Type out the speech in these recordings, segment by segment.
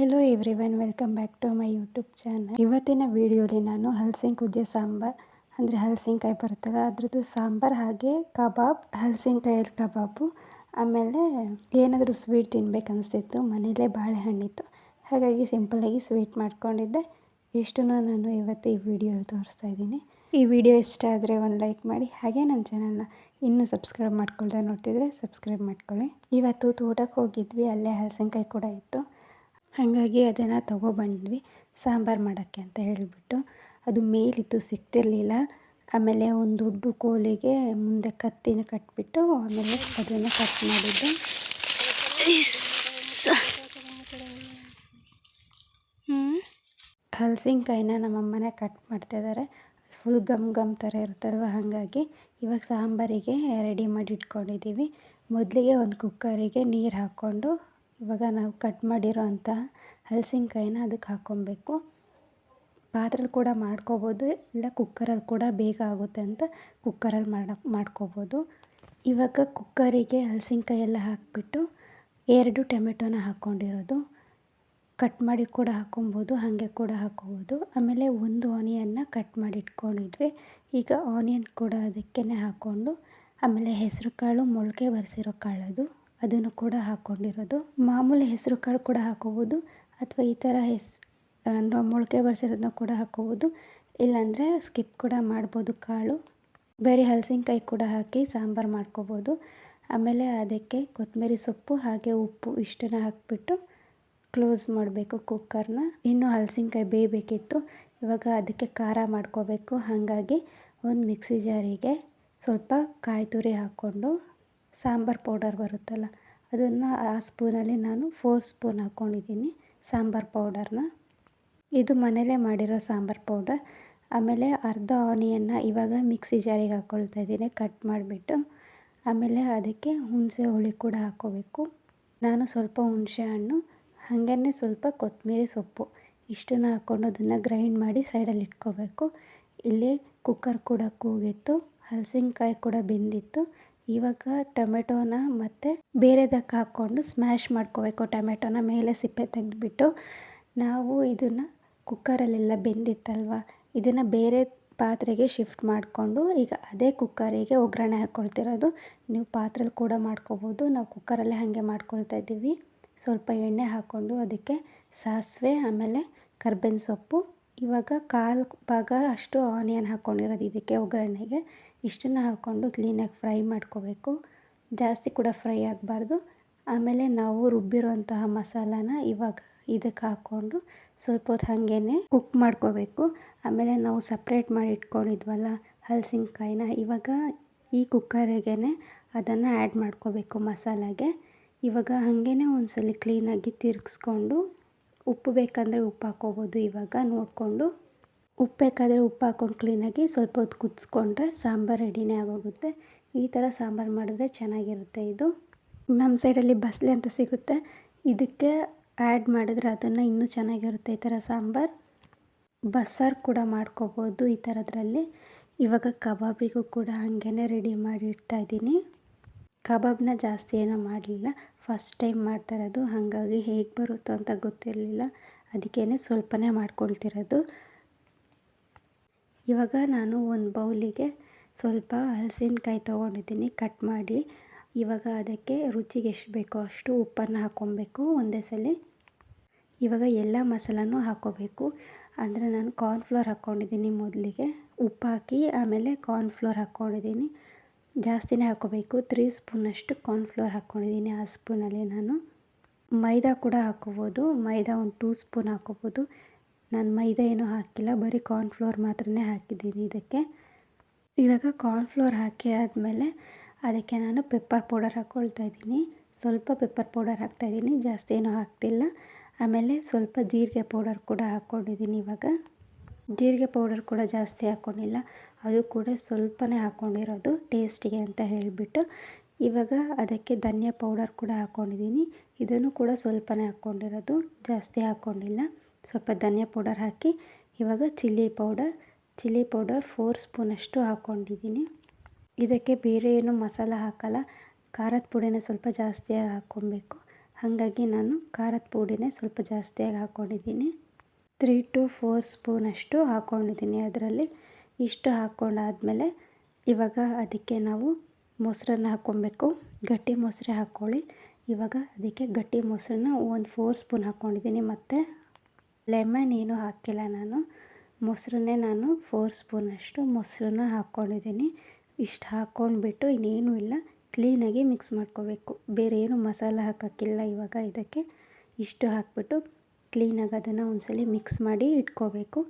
Hello everyone welcome back to my YouTube channel ಇವತ್ತಿನ ವಿಡಿಯೋಲಿ ನಾನು ಹಲಸಿನ ಕುಜ್ಜೆ ಸಾಂಬಾರ್, ಅಂದರೆ ಹಲಸಿನಕಾಯಿ ಬರುತ್ತಲ್ಲ, ಅದ್ರದ್ದು ಸಾಂಬಾರು ಹಾಗೆ ಕಬಾಬ್ ಹಲಸಿನಕಾಯಲ್ಲಿ ಕಬಾಬು, ಆಮೇಲೆ ಏನಾದರೂ ಸ್ವೀಟ್ ತಿನ್ಬೇಕು ಅನಿಸ್ತಿತ್ತು ಮನೇಲೇ ಬಾಳೆಹಣ್ಣಿತ್ತು. ಹಾಗಾಗಿ ಸಿಂಪಲಾಗಿ ಸ್ವೀಟ್ ಮಾಡ್ಕೊಂಡಿದ್ದೆ. ಇಷ್ಟು ನಾನು ಇವತ್ತು ಈ ವಿಡಿಯೋಲಿ ತೋರಿಸ್ತಾ ಇದ್ದೀನಿ. ಈ ವಿಡಿಯೋ ಇಷ್ಟ ಆದರೆ ಒಂದು ಲೈಕ್ ಮಾಡಿ, ಹಾಗೆ ನನ್ನ ಚಾನಲ್ನ ಇನ್ನೂ ಸಬ್ಸ್ಕ್ರೈಬ್ ಮಾಡ್ಕೊಳ್ದೆ ನೋಡ್ತಿದ್ರೆ ಸಬ್ಸ್ಕ್ರೈಬ್ ಮಾಡ್ಕೊಳ್ಳಿ. ಇವತ್ತು ತೋಟಕ್ಕೆ ಹೋಗಿದ್ವಿ, ಅಲ್ಲೇ ಹಲಸಿನಕಾಯಿ ಕೂಡ ಇತ್ತು. ಹಾಗಾಗಿ ಅದನ್ನು ತೊಗೊಬಂದ್ವಿ ಸಾಂಬಾರು ಮಾಡೋಕ್ಕೆ ಅಂತ ಹೇಳಿಬಿಟ್ಟು. ಅದು ಮೇಲಿತ್ತು, ಸಿಗ್ತಿರಲಿಲ್ಲ. ಆಮೇಲೆ ಒಂದು ದೊಡ್ಡ ಕೋಲಿಗೆ ಮುಂದೆ ಕತ್ತಿನ ಕಟ್ಬಿಟ್ಟು ಆಮೇಲೆ ಅದನ್ನು ಕಟ್ ಮಾಡಿದ್ದು. ಹಲಸಿನಕಾಯಿನ ನಮ್ಮಮ್ಮನೆ ಕಟ್ ಮಾಡ್ತಾಯಿದ್ದಾರೆ ಫುಲ್ ಗಮ್ ಗಮ್ ಥರ ಇರುತ್ತಲ್ವ? ಹಾಗಾಗಿ ಇವಾಗ ಸಾಂಬಾರಿಗೆ ರೆಡಿ ಮಾಡಿ ಇಟ್ಕೊಂಡಿದ್ದೀವಿ ಮೊದಲಿಗೆ ಒಂದು ಕುಕ್ಕರಿಗೆ ನೀರು ಹಾಕ್ಕೊಂಡು ಇವಾಗ ನಾವು ಕಟ್ ಮಾಡಿರೋ ಅಂಥ ಹಲಸಿನಕಾಯಿನ ಅದಕ್ಕೆ ಹಾಕ್ಕೊಬೇಕು. ಪಾತ್ರೆಲಿ ಕೂಡ ಮಾಡ್ಕೋಬೋದು, ಇಲ್ಲ ಕುಕ್ಕರಲ್ಲಿ ಕೂಡ ಬೇಗ ಆಗುತ್ತೆ ಅಂತ ಕುಕ್ಕರಲ್ಲಿ ಮಾಡಕ್ಕೆ ಮಾಡ್ಕೋಬೋದು. ಇವಾಗ ಕುಕ್ಕರಿಗೆ ಹಲಸಿನಕಾಯಿ ಎಲ್ಲ ಹಾಕಿಬಿಟ್ಟು ಎರಡು ಟೊಮೆಟೊನ ಹಾಕ್ಕೊಂಡಿರೋದು ಕಟ್ ಮಾಡಿ ಕೂಡ ಹಾಕ್ಕೊಬೋದು, ಹಾಗೆ ಕೂಡ ಹಾಕ್ಕೋಬೋದು. ಆಮೇಲೆ ಒಂದು ಆನಿಯನ್ನ ಕಟ್ ಮಾಡಿ ಇಟ್ಕೊಂಡಿದ್ವಿ. ಈಗ ಆನಿಯನ್ ಕೂಡ ಅದಕ್ಕೇ ಹಾಕ್ಕೊಂಡು, ಆಮೇಲೆ ಹೆಸರು ಕಾಳು ಮೊಳಕೆ ಬರೆಸಿರೋ ಕಾಳದು. ಅದನ್ನು ಕೂಡ ಹಾಕ್ಕೊಂಡಿರೋದು. ಮಾಮೂಲಿ ಹೆಸರು ಕಾಳು ಕೂಡ ಹಾಕ್ಕೋಬೋದು ಅಥವಾ ಈ ಥರ ಹೆಸ್, ಅಂದರೆ ಮೊಳಕೆ ಬರೆಸಿರೋದನ್ನ ಕೂಡ ಹಾಕ್ಕೋಬೋದು ಇಲ್ಲಾಂದರೆ ಸ್ಕಿಪ್ ಕೂಡ ಮಾಡ್ಬೋದು ಕಾಳು. ಬೇರೆ ಹಲಸಿನಕಾಯಿ ಕೂಡ ಹಾಕಿ ಸಾಂಬಾರು ಮಾಡ್ಕೋಬೋದು. ಆಮೇಲೆ ಅದಕ್ಕೆ ಕೊತ್ತಂಬರಿ ಸೊಪ್ಪು ಹಾಗೆ ಉಪ್ಪು ಇಷ್ಟನ್ನು ಹಾಕಿಬಿಟ್ಟು ಕ್ಲೋಸ್ ಮಾಡಬೇಕು ಕುಕ್ಕರ್ನ. ಇನ್ನು ಹಲಸಿನಕಾಯಿ ಬೇಯಬೇಕಿತ್ತು. ಇವಾಗ ಅದಕ್ಕೆ ಖಾರ ಮಾಡ್ಕೋಬೇಕು. ಹಾಗಾಗಿ ಒಂದು ಮಿಕ್ಸಿ ಜಾರಿಗೆ ಸ್ವಲ್ಪ ಕಾಯಿ ತುರಿ ಹಾಕ್ಕೊಂಡು ಸಾಂಬಾರು ಪೌಡರ್ ಬರುತ್ತಲ್ಲ, ಅದನ್ನು ಆ ಸ್ಪೂನಲ್ಲಿ ನಾನು ಫೋರ್ ಸ್ಪೂನ್ ಹಾಕ್ಕೊಂಡಿದ್ದೀನಿ ಸಾಂಬಾರು ಪೌಡರ್ನ. ಇದು ಮನೆಯಲ್ಲೇ ಮಾಡಿರೋ ಸಾಂಬಾರು ಪೌಡರ್. ಆಮೇಲೆ ಅರ್ಧ ಆನಿಯನ್ನ ಇವಾಗ ಮಿಕ್ಸಿ ಜಾರಿಗೆ ಹಾಕ್ಕೊಳ್ತಾ ಇದ್ದೀನಿ, ಕಟ್ ಮಾಡಿಬಿಟ್ಟು. ಆಮೇಲೆ ಅದಕ್ಕೆ ಹುಣಸೆ ಹುಳಿ ಕೂಡ ಹಾಕ್ಕೋಬೇಕು ನಾನು ಸ್ವಲ್ಪ ಹುಣಸೆ ಹಣ್ಣು ಹಾಗೇ ಸ್ವಲ್ಪ ಕೊತ್ತಂಬರಿ ಸೊಪ್ಪು, ಇಷ್ಟನ್ನು ಹಾಕ್ಕೊಂಡು ಅದನ್ನು ಗ್ರೈಂಡ್ ಮಾಡಿ ಸೈಡಲ್ಲಿ ಇಟ್ಕೋಬೇಕು. ಇಲ್ಲಿ ಕುಕ್ಕರ್ ಕೂಡ ಕೂಗಿತ್ತು, ಹಲಸಿನಕಾಯಿ ಕೂಡ ಬೆಂದಿತ್ತು. ಇವಾಗ ಟೊಮೆಟೊನ ಮತ್ತು ಬೇರೆದಕ್ಕೆ ಹಾಕ್ಕೊಂಡು ಸ್ಮ್ಯಾಶ್ ಮಾಡ್ಕೋಬೇಕು. ಟೊಮೆಟೊನ ಮೇಲೆ ಸಿಪ್ಪೆ ತೆಗೆದ್ಬಿಟ್ಟು ನಾವು ಇದನ್ನು ಕುಕ್ಕರಲ್ಲೆಲ್ಲ ಬೆಂದಿತ್ತಲ್ವ? ಇದನ್ನು ಬೇರೆ ಪಾತ್ರೆಗೆ ಶಿಫ್ಟ್ ಮಾಡಿಕೊಂಡು ಈಗ ಅದೇ ಕುಕ್ಕರಿಗೆ ಒಗ್ಗರಣೆ ಹಾಕ್ಕೊಳ್ತಿರೋದು ನೀವು ಪಾತ್ರೆಲಿ ಕೂಡ ಮಾಡ್ಕೋಬೋದು. ನಾವು ಕುಕ್ಕರಲ್ಲೇ ಹಾಗೆ ಮಾಡ್ಕೊಳ್ತಾ ಇದ್ದೀವಿ. ಸ್ವಲ್ಪ ಎಣ್ಣೆ ಹಾಕ್ಕೊಂಡು ಅದಕ್ಕೆ ಸಾಸಿವೆ, ಆಮೇಲೆ ಕರ್ಬೇವಿನ ಸೊಪ್ಪು ಇವಾಗ ಕಾಲು ಭಾಗ ಅಷ್ಟು ಆನಿಯನ್ ಹಾಕ್ಕೊಂಡಿರೋದು ಇದಕ್ಕೆ ಒಗ್ಗರಣೆಗೆ. ಇಷ್ಟನ್ನು ಹಾಕ್ಕೊಂಡು ಕ್ಲೀನಾಗಿ ಫ್ರೈ ಮಾಡ್ಕೋಬೇಕು. ಜಾಸ್ತಿ ಕೂಡ ಫ್ರೈ ಆಗಬಾರ್ದು. ಆಮೇಲೆ ನಾವು ರುಬ್ಬಿರೋಂತಹ ಮಸಾಲಾನ ಇವಾಗ ಇದಕ್ಕೆ ಹಾಕ್ಕೊಂಡು ಸ್ವಲ್ಪ ಹೊತ್ತು ಹಾಗೇ ಕುಕ್ ಮಾಡ್ಕೋಬೇಕು. ಆಮೇಲೆ ನಾವು ಸಪ್ರೇಟ್ ಮಾಡಿ ಇಟ್ಕೊಂಡಿದ್ವಲ್ಲ ಹಲಸಿನ್ಕಾಯಿನ, ಇವಾಗ ಈ ಕುಕ್ಕರಿಗೆ ಅದನ್ನು ಆ್ಯಡ್ ಮಾಡ್ಕೋಬೇಕು ಮಸಾಲಾಗೆ. ಇವಾಗ ಹಾಗೇ ಒಂದ್ಸಲ ಕ್ಲೀನಾಗಿ ತಿರುಗಿಸ್ಕೊಂಡು ಉಪ್ಪು ಬೇಕಂದರೆ ಉಪ್ಪು ಹಾಕ್ಕೋಬೋದು ಇವಾಗ. ನೋಡಿಕೊಂಡು ಉಪ್ಪು ಬೇಕಾದರೆ ಉಪ್ಪು ಹಾಕ್ಕೊಂಡು ಕ್ಲೀನಾಗಿ ಸ್ವಲ್ಪ ಹೊತ್ತು ಕುದಿಸ್ಕೊಂಡ್ರೆ ಸಾಂಬಾರು ರೆಡಿನೇ ಆಗೋಗುತ್ತೆ. ಈ ಥರ ಸಾಂಬಾರು ಮಾಡಿದ್ರೆ ಚೆನ್ನಾಗಿರುತ್ತೆ ಇದು. ನಮ್ಮ ಸೈಡಲ್ಲಿ ಬಸ್ಲೆ ಅಂತ ಸಿಗುತ್ತೆ. ಇದಕ್ಕೆ ಆ್ಯಡ್ ಮಾಡಿದ್ರೆ ಅದನ್ನು ಇನ್ನೂ ಚೆನ್ನಾಗಿರುತ್ತೆ ಈ ಥರ ಸಾಂಬಾರು. ಬಸ್ಸಾರು ಕೂಡ ಮಾಡ್ಕೋಬೋದು ಈ ಥರದ್ರಲ್ಲಿ. ಇವಾಗ ಕಬಾಬಿಗೂ ಕೂಡ ಹಾಗೇ ರೆಡಿ ಮಾಡಿ ಇಡ್ತಾಯಿದ್ದೀನಿ ಕಬಾಬ್ನ ಜಾಸ್ತಿ ಏನೂ ಮಾಡಲಿಲ್ಲ. ಫಸ್ಟ್ ಟೈಮ್ ಮಾಡ್ತಾ ಇರೋದು ಹಾಗಾಗಿ ಹೇಗೆ ಬರುತ್ತೋ ಅಂತ ಗೊತ್ತಿರಲಿಲ್ಲ. ಅದಕ್ಕೇ ಸ್ವಲ್ಪನೇ ಮಾಡ್ಕೊಳ್ತಿರೋದು. ಇವಾಗ ನಾನು ಒಂದು ಬೌಲಿಗೆ ಸ್ವಲ್ಪ ಹಲಸಿನಕಾಯಿ ತೊಗೊಂಡಿದ್ದೀನಿ. ಕಟ್ ಮಾಡಿ. ಇವಾಗ ಅದಕ್ಕೆ ರುಚಿಗೆ ಎಷ್ಟು ಬೇಕೋ ಅಷ್ಟು ಉಪ್ಪನ್ನು ಹಾಕ್ಕೊಬೇಕು ಒಂದೇ ಸಲ. ಇವಾಗ ಎಲ್ಲ ಮಸಾಲನೂ ಹಾಕ್ಕೋಬೇಕು. ಅಂದರೆ ನಾನು ಕಾರ್ನ್ಫ್ಲೋರ್ ಹಾಕ್ಕೊಂಡಿದ್ದೀನಿ ಮೊದಲಿಗೆ. ಉಪ್ಪು ಹಾಕಿ ಆಮೇಲೆ ಕಾರ್ನ್ಫ್ಲೋರ್ ಹಾಕ್ಕೊಂಡಿದ್ದೀನಿ. ಜಾಸ್ತಿನೇ ಹಾಕ್ಕೋಬೇಕು. ತ್ರೀ ಸ್ಪೂನಷ್ಟು ಕಾರ್ನ್ಫ್ಲೋರ್ ಹಾಕ್ಕೊಂಡಿದ್ದೀನಿ. ಆ ಸ್ಪೂನಲ್ಲಿ ನಾನು ಮೈದಾ ಕೂಡ ಹಾಕ್ಕೋಬೋದು. ಮೈದಾ ಒಂದು ಟೂ ಸ್ಪೂನ್ ಹಾಕ್ಕೋಬೋದು. ನಾನು ಮೈದಾ ಏನೂ ಹಾಕಿಲ್ಲ. ಬರೀ ಕಾರ್ನ್ಫ್ಲೋರ್ ಮಾತ್ರನೇ ಹಾಕಿದ್ದೀನಿ ಇದಕ್ಕೆ. ಇವಾಗ ಕಾರ್ನ್ಫ್ಲೋರ್ ಹಾಕಿ ಆದಮೇಲೆ ಅದಕ್ಕೆ ನಾನು ಪೆಪ್ಪರ್ ಪೌಡರ್ ಹಾಕ್ಕೊಳ್ತಾ ಇದ್ದೀನಿ. ಸ್ವಲ್ಪ ಪೆಪ್ಪರ್ ಪೌಡರ್ ಹಾಕ್ತಾಯಿದ್ದೀನಿ ಜಾಸ್ತಿ ಏನೂ ಹಾಕ್ತಿಲ್ಲ. ಆಮೇಲೆ ಸ್ವಲ್ಪ ಜೀರಿಗೆ ಪೌಡರ್ ಕೂಡ ಹಾಕ್ಕೊಂಡಿದ್ದೀನಿ ಇವಾಗ. ಜೀರಿಗೆ ಪೌಡರ್ ಕೂಡ ಜಾಸ್ತಿ ಹಾಕ್ಕೊಂಡಿಲ್ಲ ಅದು ಕೂಡ ಸ್ವಲ್ಪನೇ ಹಾಕ್ಕೊಂಡಿರೋದು ಟೇಸ್ಟಿಗೆ ಅಂತ ಹೇಳಿಬಿಟ್ಟು ಇವಾಗ ಅದಕ್ಕೆ ಧನಿಯಾ ಪೌಡರ್ ಕೂಡ ಹಾಕ್ಕೊಂಡಿದ್ದೀನಿ ಇದನ್ನು ಕೂಡ ಸ್ವಲ್ಪನೇ ಹಾಕ್ಕೊಂಡಿರೋದು ಜಾಸ್ತಿ ಹಾಕ್ಕೊಂಡಿಲ್ಲ ಸ್ವಲ್ಪ ಧನಿಯಾ ಪೌಡರ್ ಹಾಕಿ ಇವಾಗ chilli powder chilli powder four ಸ್ಪೂನಷ್ಟು ಹಾಕ್ಕೊಂಡಿದ್ದೀನಿ ಇದಕ್ಕೆ ಬೇರೆ ಏನು ಮಸಾಲ ಹಾಕಲ್ಲ, ಖಾರದ ಪುಡಿನ ಸ್ವಲ್ಪ ಜಾಸ್ತಿಯಾಗಿ ಹಾಕ್ಕೊಬೇಕು. ಹಾಗಾಗಿ ನಾನು ಖಾರದ ಪುಡಿನೇ ಸ್ವಲ್ಪ ಜಾಸ್ತಿಯಾಗಿ ಹಾಕ್ಕೊಂಡಿದ್ದೀನಿ ತ್ರೀ ಟು ಫೋರ್ ಸ್ಪೂನಷ್ಟು ಹಾಕ್ಕೊಂಡಿದ್ದೀನಿ ಅದರಲ್ಲಿ. ಇಷ್ಟು ಹಾಕ್ಕೊಂಡಾದಮೇಲೆ ಇವಾಗ ಅದಕ್ಕೆ ನಾವು ಮೊಸರನ್ನ ಹಾಕ್ಕೊಬೇಕು. ಗಟ್ಟಿ ಮೊಸರೆ ಹಾಕ್ಕೊಳ್ಳಿ. ಇವಾಗ ಅದಕ್ಕೆ ಗಟ್ಟಿ ಮೊಸರನ್ನ ಒಂದು ಫೋರ್ ಸ್ಪೂನ್ ಹಾಕ್ಕೊಂಡಿದ್ದೀನಿ. ಮತ್ತು ಲೆಮನ್ ಏನು ಹಾಕಿಲ್ಲ ನಾನು. ಮೊಸರನ್ನೇ ನಾನು ಫೋರ್ ಸ್ಪೂನಷ್ಟು ಮೊಸರನ್ನ ಹಾಕ್ಕೊಂಡಿದ್ದೀನಿ. ಇಷ್ಟು ಹಾಕ್ಕೊಂಡ್ಬಿಟ್ಟು ಇನ್ನೇನೂ ಇಲ್ಲ. ಕ್ಲೀನಾಗಿ ಮಿಕ್ಸ್ ಮಾಡ್ಕೋಬೇಕು. ಬೇರೆ ಏನು ಮಸಾಲ ಹಾಕೋಕ್ಕಿಲ್ಲ ಇವಾಗ ಇದಕ್ಕೆ. ಇಷ್ಟು ಹಾಕ್ಬಿಟ್ಟು ಕ್ಲೀನಾಗಿ ಅದನ್ನು ಒಂದ್ಸಲ ಮಿಕ್ಸ್ ಮಾಡಿ ಇಟ್ಕೋಬೇಕು.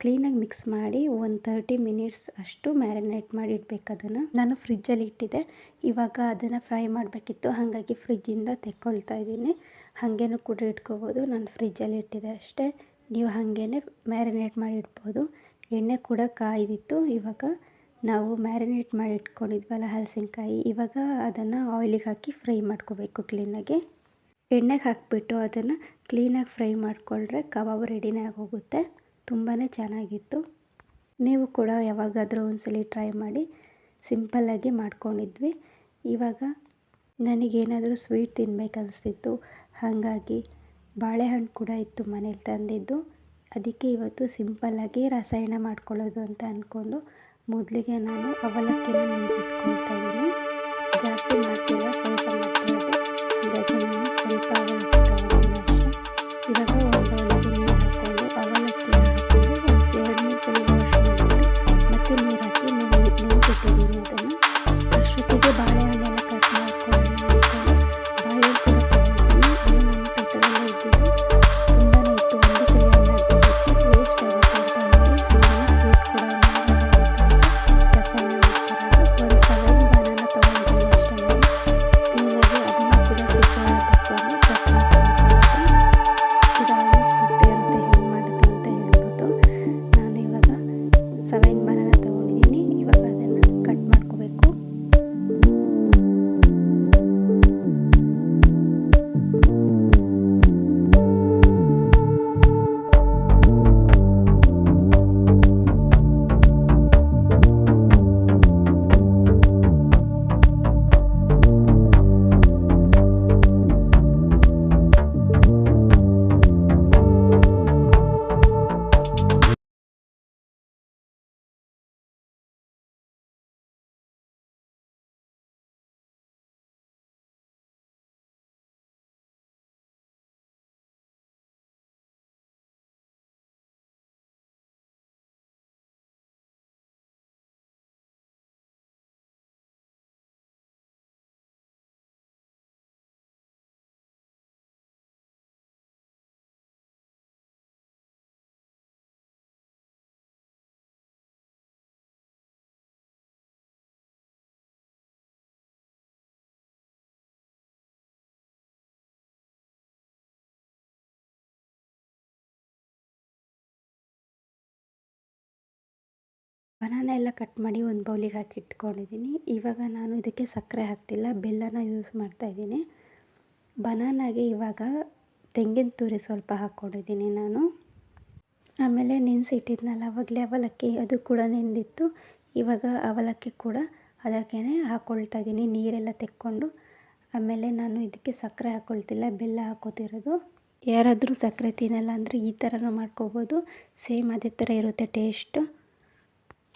ಕ್ಲೀನಾಗಿ ಮಿಕ್ಸ್ ಮಾಡಿ ಒಂದು ತರ್ಟಿ ಮಿನಿಟ್ಸ್ ಅಷ್ಟು ಮ್ಯಾರಿನೇಟ್ ಮಾಡಿ ಇಡಬೇಕು ಅದನ್ನು. ನಾನು ಫ್ರಿಜ್ಜಲ್ಲಿ ಇಟ್ಟಿದ್ದೆ. ಇವಾಗ ಅದನ್ನು ಫ್ರೈ ಮಾಡಬೇಕಿತ್ತು. ಹಾಗಾಗಿ ಫ್ರಿಜ್ಜಿಂದ ತೆಕ್ಕೊಳ್ತಾ ಇದ್ದೀನಿ. ಹಾಗೇನೂ ಕೂಡ ಇಟ್ಕೋಬೋದು. ನಾನು ಫ್ರಿಜ್ಜಲ್ಲಿ ಇಟ್ಟಿದ್ದೆ ಅಷ್ಟೇ. ನೀವು ಹಾಗೇ ಮ್ಯಾರಿನೇಟ್ ಮಾಡಿ ಇಡ್ಬೋದು. ಎಣ್ಣೆ ಕೂಡ ಕಾಯ್ದಿತ್ತು. ಇವಾಗ ನಾವು ಮ್ಯಾರಿನೇಟ್ ಮಾಡಿ ಇಟ್ಕೊಂಡಿದ್ವಲ್ಲ ಹಲಸಿನಕಾಯಿ, ಇವಾಗ ಅದನ್ನು ಆಯಿಲಿಗೆ ಹಾಕಿ ಫ್ರೈ ಮಾಡ್ಕೋಬೇಕು ಕ್ಲೀನಾಗಿ. ಎಣ್ಣೆಗೆ ಹಾಕಿಬಿಟ್ಟು ಅದನ್ನು ಕ್ಲೀನಾಗಿ ಫ್ರೈ ಮಾಡಿಕೊಂಡ್ರೆ ಕಬಾಬ್ ರೆಡಿನೇ ಆಗೋಗುತ್ತೆ. ತುಂಬಾ ಚೆನ್ನಾಗಿತ್ತು. ನೀವು ಕೂಡ ಯಾವಾಗಾದರೂ ಒಂದ್ಸಲ ಟ್ರೈ ಮಾಡಿ ಸಿಂಪಲ್ಲಾಗಿ ಮಾಡ್ಕೊಂಡಿದ್ವಿ. ಇವಾಗ ನನಗೇನಾದರೂ ಸ್ವೀಟ್ ತಿನ್ಬೇಕು ಅನಿಸ್ತಿತ್ತು. ಹಾಗಾಗಿ ಬಾಳೆಹಣ್ಣು ಕೂಡ ಇತ್ತು ಮನೇಲಿ ತಂದಿದ್ದು. ಅದಕ್ಕೆ ಇವತ್ತು ಸಿಂಪಲ್ಲಾಗಿ ರಸಾಯನ ಮಾಡ್ಕೊಳ್ಳೋದು ಅಂತ ಅಂದ್ಕೊಂಡು ಮೊದಲಿಗೆ ನಾನು ಅವಲಕ್ಕಿನ ನೆನೆಸಿಟ್ಕೊಳ್ತಾ ಇದ್ದೀನಿ. ಬನಾನ ಎಲ್ಲ ಕಟ್ ಮಾಡಿ ಒಂದು ಬೌಲಿಗೆ ಹಾಕಿ ಇಟ್ಕೊಂಡಿದ್ದೀನಿ. ಇವಾಗ ನಾನು ಇದಕ್ಕೆ ಸಕ್ಕರೆ ಹಾಕ್ತಿಲ್ಲ, ಬೆಲ್ಲನ ಯೂಸ್ ಮಾಡ್ತಾಯಿದ್ದೀನಿ ಬನಾನಾಗೆ ಇವಾಗ ತೆಂಗಿನ ತುರಿ ಸ್ವಲ್ಪ ಹಾಕ್ಕೊಂಡಿದ್ದೀನಿ ನಾನು. ಆಮೇಲೆ ನೆನೆಸಿಟ್ಟಿದ್ನಲ್ಲ, ಅವಾಗಲೇ ಅವಲಕ್ಕಿ ಅದು ಕೂಡ ನೆಂದಿತ್ತು. ಇವಾಗ ಅವಲಕ್ಕಿ ಕೂಡ ಅದಕ್ಕೇ ಹಾಕ್ಕೊಳ್ತಾ ಇದ್ದೀನಿ, ನೀರೆಲ್ಲ ತೆಕ್ಕೊಂಡು. ಆಮೇಲೆ ನಾನು ಇದಕ್ಕೆ ಸಕ್ಕರೆ ಹಾಕ್ಕೊಳ್ತಿಲ್ಲ ಬೆಲ್ಲ ಹಾಕೋತಿರೋದು. ಯಾರಾದರೂ ಸಕ್ಕರೆ ತಿನ್ನಲ್ಲ ಅಂದರೆ ಈ ಥರನೂ ಮಾಡ್ಕೋಬೋದು. ಸೇಮ್ ಅದೇ ಥರ ಇರುತ್ತೆ ಟೇಸ್ಟು.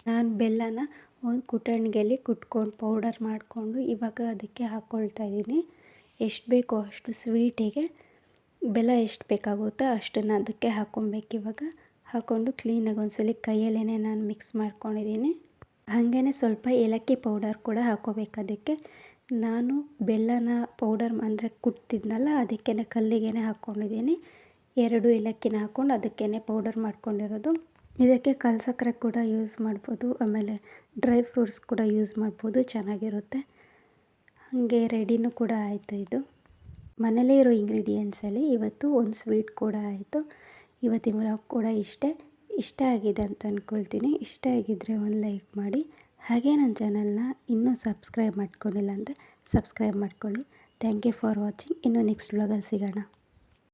ನಾನು ಬೆಲ್ಲನ ಒಂದು ಕುಟಣಿಗೆಯಲ್ಲಿ ಕುಟ್ಕೊಂಡು ಪೌಡರ್ ಮಾಡಿಕೊಂಡು ಇವಾಗ ಅದಕ್ಕೆ ಹಾಕ್ಕೊಳ್ತಾ ಇದ್ದೀನಿ. ಎಷ್ಟು ಬೇಕೋ ಅಷ್ಟು ಸ್ವೀಟಿಗೆ ಬೆಲ್ಲ ಎಷ್ಟು ಬೇಕಾಗುತ್ತೋ ಅಷ್ಟನ್ನು ಅದಕ್ಕೆ ಹಾಕ್ಕೊಬೇಕು ಇವಾಗ. ಹಾಕ್ಕೊಂಡು ಕ್ಲೀನಾಗಿ ಒಂದ್ಸಲ ಕೈಯಲ್ಲೇ ನಾನು ಮಿಕ್ಸ್ ಮಾಡ್ಕೊಂಡಿದ್ದೀನಿ. ಹಾಗೇ ಸ್ವಲ್ಪ ಏಲಕ್ಕಿ ಪೌಡರ್ ಕೂಡ ಹಾಕ್ಕೋಬೇಕು ಅದಕ್ಕೆ. ನಾನು ಬೆಲ್ಲನ ಪೌಡರ್ ಅಂದರೆ ಕುಟ್ತಿದ್ನಲ್ಲ ಅದಕ್ಕೆ ಕಲ್ಲಿಗೆ ಹಾಕ್ಕೊಂಡಿದ್ದೀನಿ ಎರಡು ಏಲಕ್ಕಿನ ಹಾಕ್ಕೊಂಡು ಅದಕ್ಕೇ ಪೌಡರ್ ಮಾಡ್ಕೊಂಡಿರೋದು. ಇದಕ್ಕೆ ಕಲ್ಸಕ್ಕರೆ ಕೂಡ ಯೂಸ್ ಮಾಡ್ಬೋದು, ಆಮೇಲೆ ಡ್ರೈ ಫ್ರೂಟ್ಸ್ ಕೂಡ ಯೂಸ್ ಮಾಡ್ಬೋದು, ಚೆನ್ನಾಗಿರುತ್ತೆ. ಹಾಗೆ ರೆಡಿನೂ ಕೂಡ ಆಯಿತು ಇದು. ಮನೇಲೇ ಇರೋ ಇಂಗ್ರೀಡಿಯೆಂಟ್ಸಲ್ಲಿ ಇವತ್ತು ಒಂದು ಸ್ವೀಟ್ ಕೂಡ ಆಯಿತು. ಇವತ್ತಿನ ವ್ಲಾಗ್ ಕೂಡ ಇಷ್ಟೇ. ಇಷ್ಟ ಆಗಿದೆ ಅಂತ ಅಂದ್ಕೊಳ್ತೀನಿ ಇಷ್ಟ ಆಗಿದ್ದರೆ ಒಂದು ಲೈಕ್ ಮಾಡಿ. ಹಾಗೆ ನನ್ನ ಚಾನಲ್ನ ಇನ್ನೂ ಸಬ್ಸ್ಕ್ರೈಬ್ ಮಾಡ್ಕೊಂಡಿಲ್ಲ ಅಂದರೆ ಸಬ್ಸ್ಕ್ರೈಬ್ ಮಾಡ್ಕೊಳ್ಳಿ. ಥ್ಯಾಂಕ್ ಯು ಫಾರ್ ವಾಚಿಂಗ್ ಇನ್ನೂ ನೆಕ್ಸ್ಟ್ ವ್ಲಾಗಲ್ಲಿ ಸಿಗೋಣ.